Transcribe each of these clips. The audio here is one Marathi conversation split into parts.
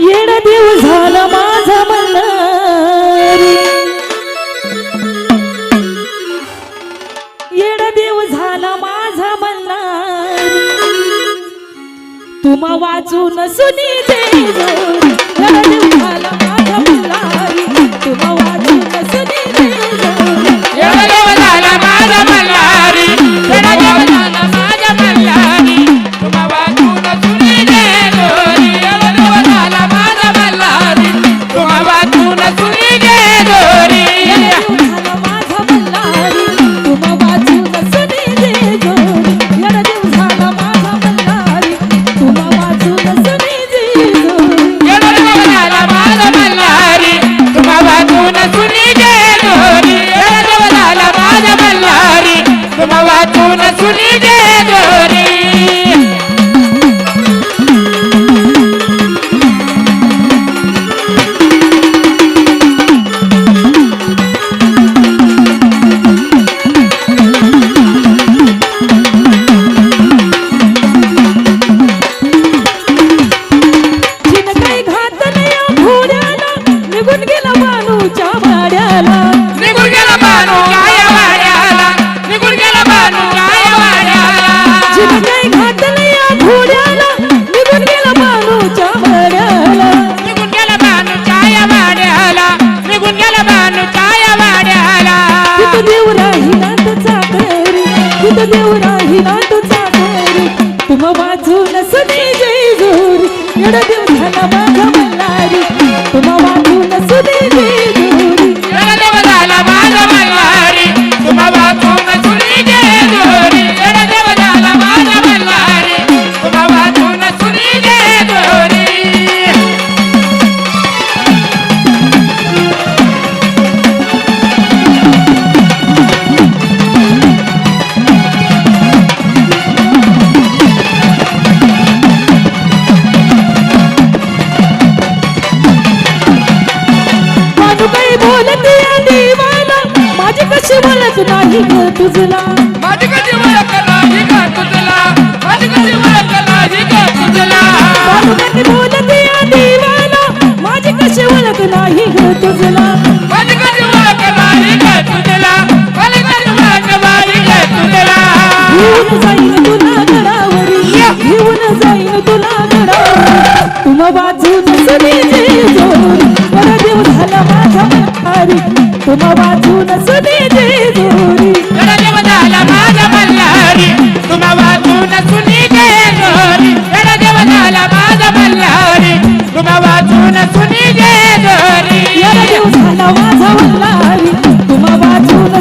येण देव झालं माझा मन येण देव झालं माझा मन तुम्हा वाचून सुनी देव काही घातलं या घोड्याला. निघून गेला बानूच्या वाड्याला. निघून गेला बानू काय वाड्याला. निघून गेला बानू काय वाड्याला. तिथं देव राहिनात चाकरी. तिथं देव चाकरी. तुम्हा वाजून सुनी जय जोरी. एवढा देव झाला माझा कशी बोलत नाही ग तुझला. माझी कधी ओळख नाही का तुझला. माझी कधी ओळख नाही का तुझला. मानू काही बोलत या देवाला माझी कशी ओळख नाही ग तुझला. माझी कधी ओळख नाही का तुझला. माझी कधी ओळख नाही का तुझला. घेऊन जाईन तुला गडावरी घेऊन जाईन तुला गडावरी तुम बाजून सुनी जय जोरी बरं देव झाला माझा मल्हारी तुम बाजून सुनी जय जोरी झाला माझा मल्हारी तुम्हा वाचून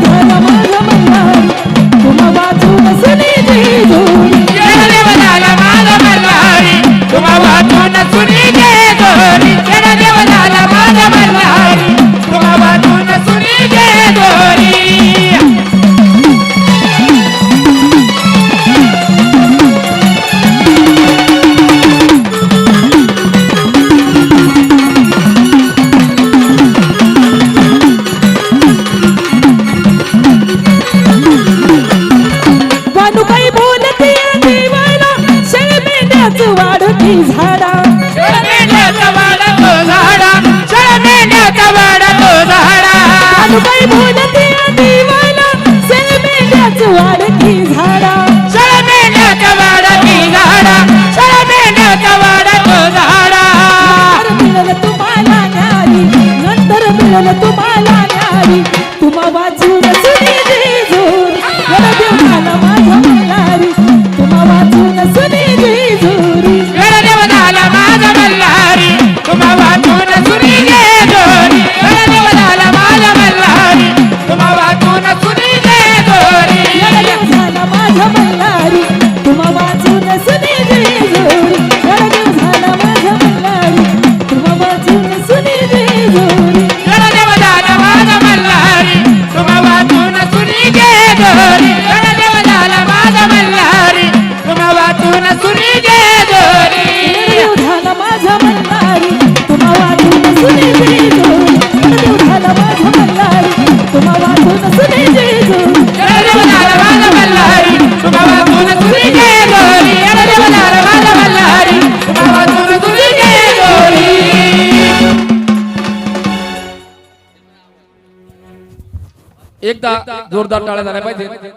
झाला माझा मल्हारी तुम्हा वाचून झाला माझा मल्हारी तुम्हा वाचून झाला माझा मल्हारी तुम्हा वाचून मेंढ्याचं वाढती झाडा. मेंढ्याचा वाडा तो झाडा. मेंढ्याचा वाडा तो झाडा बोलते एकदा जोरदार टाळ्या झाल्या पाहिजे